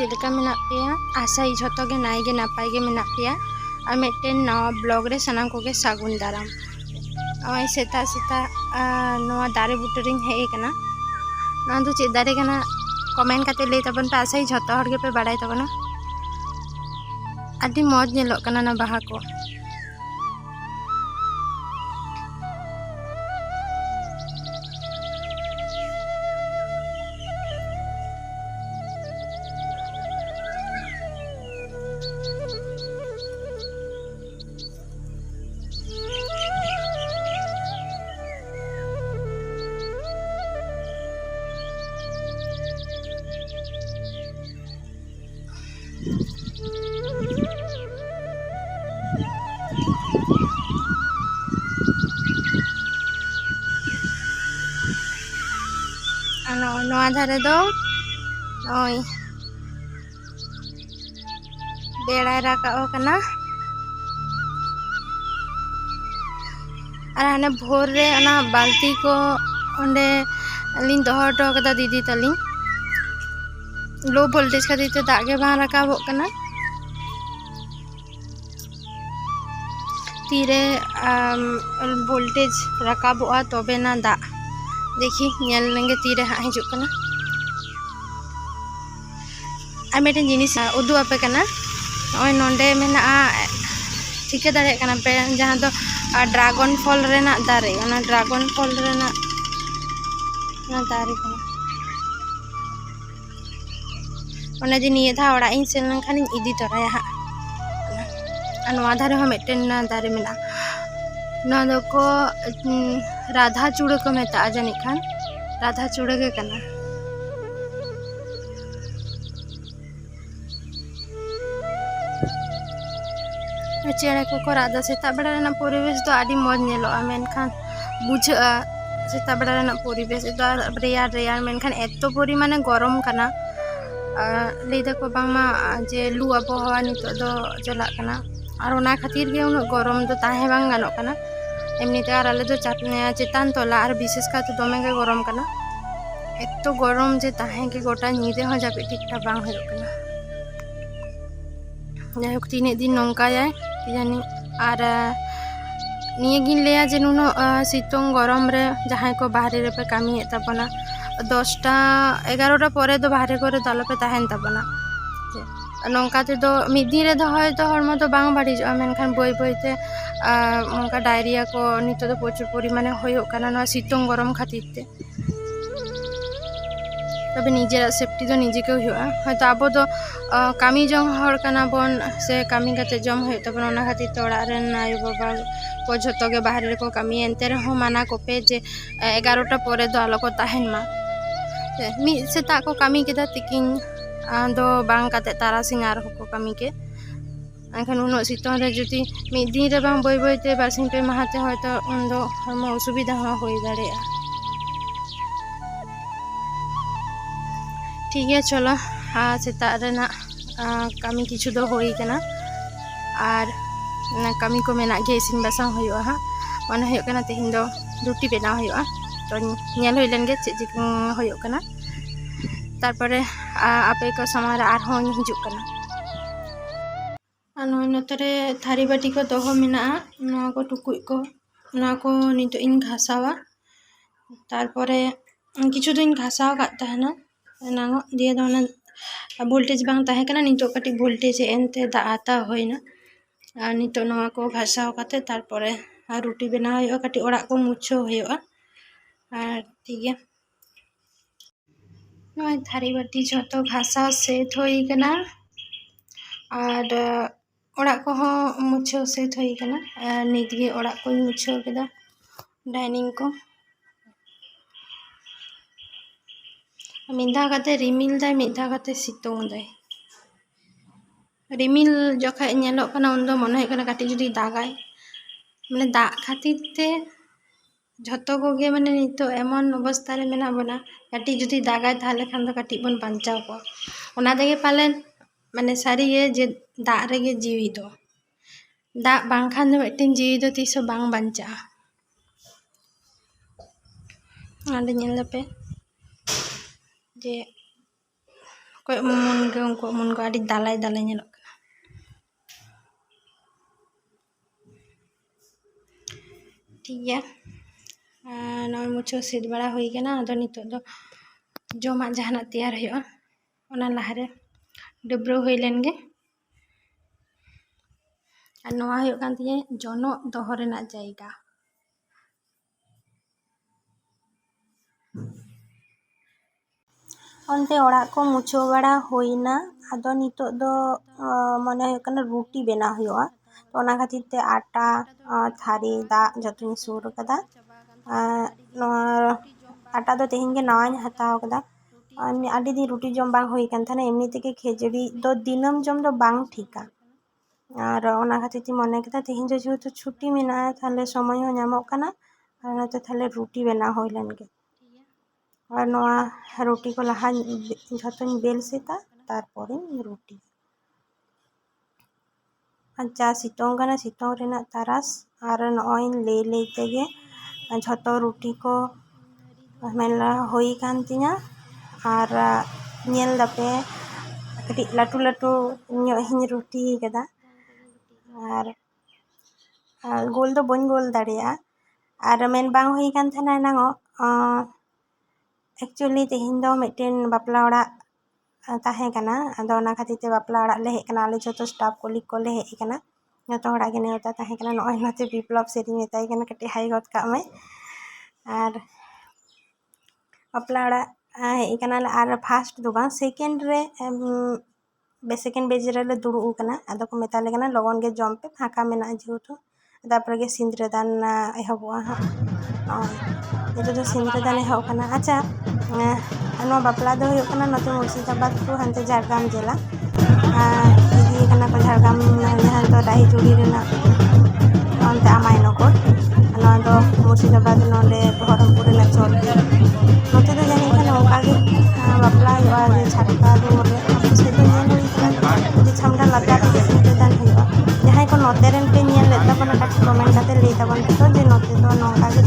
ᱪᱮᱫ ᱞᱮᱠᱟ ᱢᱮᱱᱟᱜ ᱯᱮᱭᱟ ᱟᱥᱟᱭ ᱡᱷᱚᱛᱚ ᱜᱮ ᱱᱟᱭ ᱜᱮ ᱱᱟᱯᱟᱭ ᱜᱮ ᱢᱮᱱᱟᱜ ᱯᱮᱭᱟ ᱟᱨ ᱢᱤᱫᱴᱮᱱ ᱱᱟᱣᱟ ᱵᱞᱚᱜ ᱨᱮ ᱥᱟᱱᱟᱢ ᱠᱚᱜᱮ ᱥᱟᱹᱜᱩᱱ ᱫᱟᱨᱟᱢ ᱱᱚᱜᱼᱚᱭ ᱥᱮᱛᱟᱜ ᱥᱮᱛᱟᱜ ᱱᱚᱣᱟ ᱫᱟᱨᱮ ᱵᱩᱴᱟᱹ ᱨᱤᱧ ᱦᱮᱡ ᱟᱠᱟᱱᱟ ᱱᱚᱣᱟ ᱫᱚ ᱪᱮᱫ ᱫᱟᱨᱮ ᱠᱟᱱᱟ ᱠᱚᱢᱮᱱᱴ ᱠᱟᱛᱮ ᱞᱟᱹᱭ ᱛᱟᱵᱚᱱ ᱯᱮ ᱟᱥᱟᱭ ᱡᱷᱚᱛᱚ ᱦᱚᱲ ᱜᱮᱯᱮ ᱵᱟᱲᱟᱭ ᱛᱟᱵᱚᱱᱟ ᱟᱹᱰᱤ ᱢᱚᱡᱽ ᱧᱮᱞᱚᱜ ᱠᱟᱱᱟ ᱚᱱᱟ ᱵᱟᱦᱟ ᱠᱚ নয়া ধারে দাও। ওই। বেড়ায় রাখাও কানা আর হানে ভোর রে ওনা বালতি কো ওন্ডে লিন দহ হটো কাদা দিদি তালিং লো ভোল্টেজ খাতির তে দাগে বাঁ রাখাবো কানা तीरे वोल्टेज रकाबा तबे ना दाग দেখি ᱧᱮᱞ ᱞᱮᱱᱜᱮ ᱛᱤᱨᱮ ᱦᱟᱸᱜ ᱦᱤᱡᱩᱜ ᱠᱟᱱᱟ ᱟᱨ ᱢᱤᱫᱴᱮᱱ ᱡᱤᱱᱤᱥ ᱩᱫᱩᱜ ᱟᱯᱮ ᱠᱟᱱᱟ ᱱᱚᱜᱼᱚᱭ ᱱᱚᱰᱮ ᱢᱮᱱᱟᱜᱼᱟ ᱴᱷᱤᱠᱟᱹ ᱫᱟᱲᱮᱭᱟᱜ ᱠᱟᱱᱟ ᱯᱮ ᱡᱟᱦᱟᱸ ᱫᱚ ᱰᱨᱟᱜᱚᱱ ᱯᱷᱚᱞ ᱨᱮᱱᱟᱜ ᱫᱟᱨᱮ ᱚᱱᱟ ᱰᱨᱟᱜᱚᱱ ᱯᱷᱚᱞ ᱨᱮᱱᱟᱜ ᱚᱱᱟ ᱫᱟᱨᱮ ᱠᱟᱱᱟ ᱚᱱᱟ ᱡᱮ ᱱᱤᱭᱟᱹ ᱫᱷᱟᱣ ᱚᱲᱟᱜ ᱤᱧ ᱥᱮᱱ ᱞᱮᱱᱠᱷᱟᱱ ᱤᱧ ᱤᱫᱤ ᱛᱚᱨᱟᱭᱟ ᱦᱟᱸᱜ ᱟᱨ ᱱᱚᱣᱟ ᱫᱷᱟᱨᱮ ᱦᱚᱸ ᱢᱤᱫᱴᱮᱱ ᱫᱟᱨᱮ ᱢᱮᱱᱟᱜᱼᱟ ᱱᱚᱣᱟ ᱫᱚᱠᱚ ᱩᱸ, ᱨᱟᱫᱷᱟ ᱪᱩᱲᱟᱹ ᱠᱚ ᱢᱮᱛᱟᱜᱼᱟ ᱡᱟᱹᱱᱤᱡ ᱠᱷᱟᱱ ᱨᱟᱫᱷᱟ ᱪᱩᱲᱟᱹ ᱜᱮ ᱠᱟᱱᱟ ᱪᱮᱬᱮ ᱠᱚᱠᱚ ᱨᱟᱜ ᱮᱫᱟ ᱥᱮᱛᱟᱜ ᱵᱮᱲᱟ ᱨᱮᱱᱟᱜ ᱯᱚᱨᱤᱵᱮᱥ ᱫᱚ ᱟᱹᱰᱤ ᱢᱚᱡᱽ ᱧᱮᱞᱚᱜᱼᱟ ᱢᱮᱱᱠᱷᱟᱱ ᱵᱩᱡᱷᱟᱹᱜᱼᱟ ᱥᱮᱛᱟᱜ ᱵᱮᱲᱟ ᱨᱮᱱᱟᱜ ᱯᱚᱨᱤᱵᱮᱥ ᱫᱚ ᱨᱮᱭᱟᱲ ᱨᱮᱭᱟᱲ ᱢᱮᱱᱠᱷᱟᱱ ᱮᱛᱚ ᱯᱚরিমাণে ᱜᱚᱨᱚᱢ ᱠᱟᱱᱟ ᱞᱟᱹᱭ ᱫᱟᱠᱚ ᱵᱟᱝᱢᱟ ᱡᱮ ᱞᱩ ᱟᱵᱚᱦᱟᱣᱟ ᱱᱤᱛᱚᱜ ᱫᱚ ᱪᱟᱞᱟᱜ ᱠᱟᱱᱟ আর ওনা খাতির ᱜᱮ ᱩᱱᱟᱹᱜ গরম ᱫᱚ ᱛᱟᱦᱮᱸ ᱵᱟᱝ ᱜᱟᱱᱚᱜ ᱠᱟᱱᱟ এমনিতে আর আলে তো চাপ- চেতান তলা আর বিশেষ কাতে দমে গে গরম কানা? এত গরম যে তাহে গে গোটা নিদে হো যাবে ঠিকঠাক বাং হয়ে কানা যাই হোক, তিনে দিন নঙ্কায় কি জানি। আর নিয়ে গিন লেয়া যে নুনো সিতং গরম রে, যাহাই কো বাহারে রে পে কামিয়ে তাবনা দশটা, এগারোটা পরে তো বাহারে করে তো আলোপে তাহেন তাবনা ᱱᱚᱝᱠᱟ ᱛᱮᱫᱚ ᱢᱤᱫ ᱫᱤᱱ ᱨᱮᱫᱚ ᱦᱚᱭᱛᱚ ᱦᱚᱲᱢᱚ ᱫᱚ ᱵᱟᱝ ᱵᱟᱹᱲᱤᱡᱚᱜᱼᱟ ᱢᱮᱱᱠᱷᱟᱱ ᱵᱟᱹᱭ ᱵᱟᱹᱭᱛᱮ ᱱᱚᱝᱠᱟ ᱰᱟᱭᱨᱤᱭᱟ ᱠᱚ ᱱᱤᱛᱚᱜ ᱫᱚ ᱯᱨᱚᱪᱩᱨ ᱯᱚᱨᱤᱢᱟᱱᱮ ᱦᱩᱭᱩᱜ ᱠᱟᱱᱟ ᱱᱚᱣᱟ ᱥᱤᱛᱩᱝ ᱜᱚᱨᱚᱢ ᱠᱷᱟᱹᱛᱤᱨ ᱛᱮ তবে নিজের সেফটি তো নিজেকে হওয়া হয়তো আবো ᱟᱵᱚ ᱫᱚ জং হর কানা বন সে কামি কাতে জম হয়ে তখন ওনা খাতির তো ওড়ার আয়ু বাবা কো যতগে বাহারে কো কামি এনতে রহো মানা কোপে যে এগারোটা পরে তো আলো কো তাহেন মা মি সে তা কো কামি কেদা তিকিন ᱫᱚ ᱵᱟᱝ ᱠᱟᱛᱮᱫ ᱛᱟᱨᱟᱥᱤᱧ ᱟᱨᱦᱚᱸ ᱠᱚ ᱠᱟᱹᱢᱤ ᱠᱮ ᱮᱱᱠᱷᱟᱱ ᱩᱱᱟᱹᱜ ᱥᱤᱛᱩᱝ ᱨᱮ ᱡᱩᱫᱤ ᱢᱤᱫ ᱫᱤᱱ ᱨᱮ ᱵᱟᱝ ᱵᱟᱹᱭ ᱵᱟᱹᱭᱛᱮ ᱵᱟᱨᱥᱤᱧ ᱯᱮ ᱢᱟᱦᱟ ᱛᱮ ᱦᱚᱭᱛᱚ ᱩᱱᱫᱚ ᱦᱚᱲᱢᱚ ᱚᱥᱩᱵᱤᱫᱟ ᱦᱚᱸ ᱦᱩᱭ ᱫᱟᱲᱮᱭᱟᱜᱼᱟ ᱴᱷᱤᱠ ᱜᱮᱭᱟ ᱪᱚᱞᱚ ᱟᱨ ᱥᱮᱛᱟᱜ ᱨᱮᱱᱟᱜ ᱠᱟᱹᱢᱤ ᱠᱤᱪᱷᱩ ᱫᱚ ᱦᱩᱭ ᱠᱟᱱᱟ ᱟᱨ ᱠᱟᱹᱢᱤ ᱠᱚ ᱢᱮᱱᱟᱜ ᱜᱮᱭᱟ ᱤᱥᱤᱱ ᱵᱟᱥᱟᱝ ᱦᱩᱭᱩᱜᱼᱟ ᱦᱟᱸᱜ ᱢᱚᱱᱮ ᱦᱩᱭᱩᱜ ᱠᱟᱱᱟ ᱛᱮᱦᱮᱧ ᱫᱚ ᱨᱩᱴᱤ ᱵᱮᱱᱟᱣ ᱦᱩᱭᱩᱜᱼᱟ ᱛᱚ ᱧᱮᱞ ᱦᱩᱭ ᱞᱮᱱ ᱜᱮ ᱪᱮᱫ ᱪᱤᱠᱟᱹ ᱦᱩᱭᱩᱜ ᱠᱟᱱᱟ ᱛᱟᱨᱯᱚᱨᱮ ᱟᱯᱮ ᱠᱚ ᱥᱟᱢᱟᱝ ᱨᱮ ᱟᱨᱦᱚᱸᱧ ᱦᱤᱡᱩᱜ ᱠᱟᱱᱟ ᱟᱨ ᱱᱚᱜᱼᱚᱭ ᱱᱚᱛᱮ ᱨᱮ ᱛᱷᱟᱹᱨᱤ ᱵᱟᱹᱴᱤ ᱠᱚ ᱫᱚᱦᱚ ᱢᱮᱱᱟᱜᱼᱟ ᱱᱚᱣᱟ ᱠᱚ ᱴᱩᱠᱩᱡ ᱠᱚ ᱱᱚᱣᱟ ᱠᱚ ᱱᱤᱛᱚᱜ ᱤᱧ ᱜᱷᱟᱥᱟᱣᱟ ᱛᱟᱨᱯᱚᱨᱮ কিছু দিন ঘাসাও কাট তাহনা নাঙ্গ দিয়ে দো না ভোল্টেজ বাং তাহে কানা নিতো কাটি ভোল্টেজ এনতে দা আতা হই না আর নিতো নয়া কো ঘাসাও কাতে তারপরে আর রুটি বেনা হইও কাটি ওড়া কো মুছো হইও আর ঠিক আছে ᱛᱷᱟᱹᱨᱤ ᱵᱟᱹᱴᱤ ᱡᱷᱚᱛᱚ ᱜᱷᱟᱥᱟᱣ ᱥᱟᱹᱛ ᱦᱩᱭ ᱠᱟᱱᱟ ᱟᱨ ᱚᱲᱟᱜ ᱠᱚᱦᱚᱸ ᱢᱩᱪᱷᱟᱹᱣ ᱥᱟᱹᱛ ᱦᱩᱭ ᱠᱟᱱᱟ ᱟᱨ ᱱᱤᱛᱜᱮ ᱚᱲᱟᱜ ᱠᱚᱧ ᱢᱩᱪᱷᱟᱹᱣ ᱠᱮᱫᱟ ᱰᱟᱭᱱᱤᱝ ᱠᱚ ᱢᱤᱫ ᱫᱷᱟᱣ ᱠᱟᱛᱮ ᱨᱤᱢᱤᱞ ᱫᱟᱭ ᱢᱤᱫ ᱫᱷᱟᱣ ᱠᱟᱛᱮ ᱥᱤᱛᱩᱝ ᱫᱟᱭ ᱨᱤᱢᱤᱞ ᱡᱚᱠᱷᱚᱱ ᱧᱮᱞᱚᱜ ᱠᱟᱱᱟ ᱩᱱᱫᱚ ᱢᱚᱱᱮ ᱦᱩᱭᱩᱜ ᱠᱟᱱᱟ ᱠᱟᱹᱴᱤᱡ ᱡᱩᱫᱤ ᱫᱟᱜᱟᱭ ᱢᱟᱱᱮ ᱫᱟᱜ ᱠᱷᱟᱹᱛᱤᱨ ᱛᱮ ᱡᱷᱚᱛᱚ ᱠᱚᱜᱮ ᱢᱟᱱᱮ ᱱᱤᱛᱚᱜ ᱮᱢᱚᱱ ᱚᱵᱚᱥᱛᱷᱟ ᱨᱮ ᱢᱮᱱᱟᱜ ᱵᱚᱱᱟ ᱠᱟᱹᱴᱤᱡ ᱡᱩᱫᱤ ᱫᱟᱜᱟᱭ ᱛᱟᱦᱚᱞᱮ ᱠᱷᱟᱱ ᱫᱚ ᱠᱟᱹᱴᱤᱡ ᱵᱚᱱ ᱵᱟᱧᱪᱟᱣ ᱠᱚᱜᱼᱟ ᱚᱱᱟ ᱛᱮᱜᱮ ᱯᱟᱞᱮᱱ ᱢᱟᱱᱮ ᱥᱟᱹᱨᱤᱜᱮ ᱡᱮ ᱫᱟᱜ ᱨᱮᱜᱮ ᱡᱤᱣᱤ ᱫᱚ ᱫᱟᱜ ᱵᱟᱝᱠᱷᱟᱱ ᱫᱚ ᱢᱤᱫᱴᱮᱱ ᱡᱤᱣᱤ ᱫᱚ ᱛᱤᱥ ᱦᱚᱸ ᱵᱟᱝ ᱵᱟᱧᱪᱟᱜᱼᱟ ᱚᱸᱰᱮ ᱧᱮᱞ ᱫᱟᱯᱮ ᱡᱮ ᱚᱠᱚᱭᱟᱜ ᱢᱩᱱᱜᱟᱹ ᱩᱱᱠᱩᱣᱟᱜ ᱢᱩᱱᱜᱟᱹ ᱟᱹᱰᱤ ᱫᱟᱞᱟᱭ ᱫᱟᱞᱟᱭ ᱧᱮᱞᱚᱜ ᱠᱟᱱᱟ ᱴᱷᱤᱠ ᱜᱮᱭᱟ ᱱᱚᱜᱼᱚᱭ ᱢᱩᱪᱷᱟᱹᱣ ᱥᱤᱫ ᱵᱟᱲᱟ ᱦᱩᱭ ᱠᱟᱱᱟ ᱟᱫᱚ ᱱᱤᱛᱚᱜ ᱫᱚ ᱡᱚᱢᱟᱜ ᱡᱟᱦᱟᱱᱟᱜ ᱛᱮᱭᱟᱨ ᱦᱩᱭᱩᱜᱼᱟ ᱚᱱᱟ ᱞᱟᱦᱟᱨᱮ ᱰᱟᱹᱵᱽᱨᱟᱹᱣ ᱦᱩᱭ ᱞᱮᱱ ᱜᱮ ᱟᱨ ᱱᱚᱣᱟ ᱦᱩᱭᱩᱜ ᱠᱟᱱ ᱛᱤᱧᱟᱹ ᱡᱚᱱᱚᱜ ᱫᱚᱦᱚ ᱨᱮᱱᱟᱜ ᱡᱟᱭᱜᱟ ᱚᱱᱛᱮ ᱚᱲᱟᱜ ᱠᱚ ᱢᱩᱪᱷᱟᱹᱣ ᱵᱟᱲᱟ ᱦᱩᱭᱱᱟ ᱟᱫᱚ ᱱᱤᱛᱚᱜ ᱫᱚ ᱢᱚᱱᱮ ᱦᱩᱭᱩᱜ ᱠᱟᱱᱟ ᱨᱩᱴᱤ ᱵᱮᱱᱟᱣ ᱦᱩᱭᱩᱜᱼᱟ ᱛᱚ ᱚᱱᱟ ᱠᱷᱟᱹᱛᱤᱨ ᱛᱮ ᱟᱴᱟ ᱛᱷᱟᱹᱨᱤ ᱫᱟᱜ ᱡᱚᱛᱚᱧ ᱥᱩᱨ ᱟᱠᱟᱫᱟ ᱱᱚᱣᱟ ᱟᱴᱟ ᱫᱚ ᱛᱮᱦᱮᱧ ᱜᱮ ᱱᱟᱣᱟᱧ ᱦᱟᱛᱟᱣ ᱟᱠᱟᱫᱟ ᱟᱹᱰᱤ ᱫᱤᱱ ᱨᱩᱴᱤ ᱡᱚᱢ ᱵᱟᱝ ᱦᱩᱭ ᱠᱟᱱ ᱛᱟᱦᱮᱱᱟ ᱮᱢᱱᱤ ᱛᱮᱜᱮ ᱠᱷᱟᱹᱡᱟᱹᱲᱤ ᱫᱚ ᱫᱤᱱᱟᱹᱢ ᱡᱚᱢ ᱫᱚ ᱵᱟᱝ ᱴᱷᱤᱠᱟ ᱟᱨ ᱚᱱᱟ ᱠᱷᱟᱹᱛᱤᱨ ᱛᱤᱧ ᱢᱚᱱᱮ ᱠᱮᱫᱟ ᱛᱮᱦᱮᱧ ᱫᱚ ᱡᱮᱦᱮᱛᱩ ᱪᱷᱩᱴᱤ ᱢᱮᱱᱟᱜᱼᱟ ᱛᱟᱦᱞᱮ ᱥᱚᱢᱚᱭ ᱦᱚᱸ ᱧᱟᱢᱚᱜ ᱠᱟᱱᱟ ᱟᱨ ᱚᱱᱟᱛᱮ ᱛᱟᱦᱞᱮ ᱨᱩᱴᱤ ᱵᱮᱱᱟᱣ ᱦᱩᱭ ᱞᱮᱱ ᱜᱮ ᱟᱨ ᱱᱚᱣᱟ ᱨᱩᱴᱤ ᱠᱚ ᱞᱟᱦᱟᱧ ᱡᱷᱚᱛᱚᱧ ᱵᱮᱞ ᱥᱮᱛᱟ ᱛᱟᱨᱯᱚᱨᱮᱧ ᱨᱩᱴᱤ ᱟᱨ ᱡᱟ ᱥᱤᱛᱩᱝ ᱠᱟᱱᱟ ᱥᱤᱛᱩᱝ ᱨᱮᱱᱟᱜ ᱛᱟᱨᱟᱥ ᱟᱨ ᱱᱚᱜᱼᱚᱭ ᱞᱟᱹᱭ ᱞᱟᱹᱭ ᱛᱮᱜᱮ ᱡᱷᱚᱛᱚ ᱨᱩᱴᱤ ᱠᱚ ᱢᱮᱞᱟ ᱦᱩᱭ ᱠᱟᱱ ᱛᱤᱧᱟᱹ ᱟᱨ ᱧᱮᱞ ᱫᱟᱯᱮ ᱠᱟᱹᱴᱤᱡ ᱞᱟᱹᱴᱩ ᱞᱟᱹᱴᱩ ᱧᱚᱜ ᱤᱧ ᱨᱩᱴᱤ ᱟᱠᱟᱫᱟ ᱟᱨ ᱜᱳᱞ ᱫᱚ ᱵᱟᱹᱧ ᱜᱳᱞ ᱫᱟᱲᱮᱭᱟᱜᱼᱟ ᱟᱨ ᱢᱮᱱ ᱵᱟᱝ ᱦᱩᱭ ᱠᱟᱱ ᱛᱟᱦᱮᱱᱟ ᱮᱱᱟᱝᱚᱜ ᱮᱠᱪᱩᱭᱮᱞᱤ ᱛᱮᱦᱮᱧ ᱫᱚ ᱢᱤᱫᱴᱮᱱ ᱵᱟᱯᱞᱟ ᱚᱲᱟᱜ ᱛᱟᱦᱮᱸ ᱠᱟᱱᱟ ᱟᱫᱚ ᱚᱱᱟ ᱠᱷᱟᱹᱛᱤᱨ ᱛᱮ ᱵᱟᱯᱞᱟ ᱚᱲᱟᱜ ᱞᱮ ᱦᱮᱡ ᱠᱟᱱᱟ ᱟᱞᱮ ᱡᱷᱚᱛᱚ ᱥᱴᱟᱯ ᱠᱚᱞᱤᱜ ᱠᱚᱞᱮ ᱦᱮᱡ ᱠᱟᱱᱟ ᱡᱚᱛᱚ ᱦᱚᱲᱟᱜ ᱜᱮ ᱱᱮᱣᱛᱟ ᱛᱟᱦᱮᱸ ᱠᱟᱱᱟ ᱱᱚᱜᱼᱚᱭ ᱱᱚᱛᱮ ᱵᱤᱯᱞᱚᱵ ᱥᱮᱫᱤᱧ ᱢᱮᱛᱟᱭ ᱠᱟᱱᱟ ᱠᱟᱹᱴᱤᱡ ᱦᱟᱭ ᱜᱚᱫ ᱠᱟᱜ ᱢᱮ ᱟᱨ ᱵᱟᱯᱞᱟ ᱚᱲᱟᱜ ᱦᱮᱡ ᱠᱟᱱᱟᱞᱮ ᱟᱨ ᱯᱷᱟᱥᱴ ᱫᱚ ᱵᱟᱝ ᱥᱮᱠᱮᱱᱰ ᱨᱮ ᱥᱮᱠᱮᱱᱰ ᱵᱮᱪ ᱨᱮᱞᱮ ᱫᱩᱲᱩᱵ ᱟᱠᱟᱱᱟ ᱟᱫᱚ ᱠᱚ ᱢᱮᱛᱟᱞᱮ ᱠᱟᱱᱟ ᱞᱚᱜᱚᱱ ᱜᱮ ᱡᱚᱢ ᱯᱮ ᱯᱷᱟᱸᱠᱟ ᱢᱮᱱᱟᱜᱼᱟ ᱡᱮᱦᱮᱛᱩ ᱛᱟᱨᱯᱚᱨᱮ ᱜᱮ ᱥᱤᱸᱫᱽᱨᱟᱹ ᱫᱟᱱ ᱮᱦᱚᱵᱚᱜᱼᱟ ᱦᱟᱸᱜ ᱱᱚᱜᱼᱚᱭ ᱱᱤᱛᱚᱜ ᱫᱚ ᱥᱤᱸᱫᱽᱨᱟᱹ ᱫᱟᱱ ᱮᱦᱚᱵ ᱠᱟᱱᱟ ᱟᱪᱪᱷᱟ ᱱᱚᱣᱟ ᱵᱟᱯᱞᱟ ᱫᱚ ᱦᱩᱭᱩᱜ ᱠᱟᱱᱟ ᱱᱚᱛᱮ ᱢᱩᱨᱥᱤᱫᱟᱵᱟᱫ ᱴᱩ ᱦᱟᱱᱛᱮ ᱡᱷᱟᱲᱜᱨᱟᱢ ᱡᱮᱞᱟ ᱤᱫᱤᱭᱮ ᱠᱟᱱᱟ ᱠᱚ ᱡᱷᱟᱲᱜᱨᱟᱢ ᱡᱟᱦᱟᱸ ᱫᱚ ᱰᱟᱹᱦᱤᱡᱩᱲᱤ ᱨᱮᱱᱟᱜ ᱚᱱᱛᱮ ᱟᱢᱟᱭᱱᱚᱜᱚᱨ ᱱᱚᱣᱟ ᱫᱚ ᱢᱩᱨᱥᱤᱫᱟᱵᱟᱫ ᱱᱚᱰᱮ ᱵᱚᱦᱚᱨᱚᱢᱯᱩᱨ ᱨᱮᱱᱟᱜ ᱪᱚᱞᱜᱮ ᱱᱚᱛᱮ ᱫᱚ ᱡᱟᱹᱱᱤᱡ ᱠᱷᱟᱱ ᱚᱱᱠᱟ ᱜᱮ ᱵᱟᱯᱞᱟ ᱦᱩᱭᱩᱜᱼᱟ ᱡᱮ ᱪᱷᱟᱴᱠᱟ ᱫᱩᱣᱟᱹᱨ ᱨᱮ ᱟᱵᱚ ᱥᱮᱫ ᱫᱚ ᱧᱮᱞ ᱦᱩᱭ ᱠᱟᱱᱟ ᱡᱮ ᱪᱷᱟᱢᱰᱟ ᱞᱟᱛᱟᱨ ᱨᱮᱜᱮ ᱥᱤᱸᱫᱽᱨᱟᱹ ᱫᱟᱱ ᱦᱩᱭᱩᱜᱼᱟ ᱡᱟᱦᱟᱸᱭ ᱠᱚ ᱱᱚᱛᱮ ᱨᱮᱱ ᱯᱮ ᱧᱮᱞ ᱞᱮᱫ ᱛᱟᱵᱚᱱᱟ ᱠᱟᱹᱴᱤᱡ ᱠᱚᱢᱮᱱᱴ ᱠᱟᱛᱮ ᱞᱟᱹᱭ ᱛᱟᱵᱚᱱ ᱯᱮ ᱛᱚ ᱡᱮ ᱱᱚᱛᱮ ᱫᱚ ᱱᱚᱝᱠᱟ ᱜᱮ